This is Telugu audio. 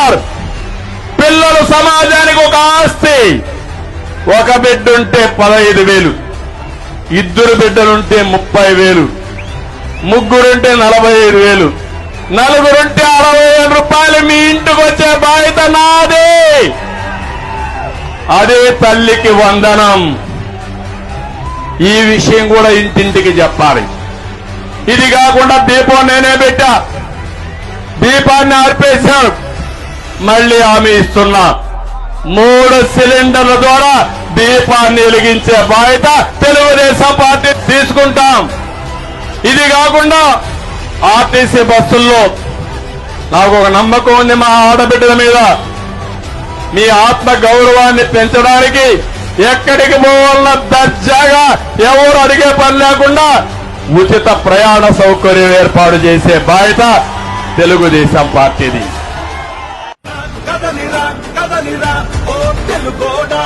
ఉన్నారు పిల్లలు సమాజానికి ఒక ఆస్తి. ఒక బిడ్డుంటే పదహైదు వేలు. ఇద్దరు బిడ్డలుంటే ముప్పై వేలు. ముగ్గురుంటే నలభై ఐదు వేలు. నలుగురుంటే అరవై వేల రూపాయలు మీ ఇంటికి వచ్చే బాధ్యత నాదే. అదే తల్లికి వందనం. ఈ విషయం కూడా ఇంటింటికి చెప్పాలి. ఇది కాకుండా దీపం నేనే పెట్టా. దీపాన్ని ఆర్పేశాను. మళ్ళీ హామీ ఇస్తున్నా. మూడు సిలిండర్ల ద్వారా దీపాన్ని వెలిగించే బాధ్యత తెలుగుదేశం పార్టీ తీసుకుంటాం. ఇది కాకుండా ఆర్టీసీ బస్సుల్లో నాకు ఒక నమ్మకం ఉంది మా ఆడబిడ్డల మీద. మీ ఆత్మ గౌరవాన్ని పెంచడానికి ఎక్కడికి పోవాలన్న దర్జాగా ఎవరు అడిగే పని లేకుండా ఉచిత ప్రయాణ సౌకర్యం ఏర్పాటు చేసే బాధ్యత తెలుగుదేశం పార్టీది. కాదనిరా ఓ తెలుగోడా?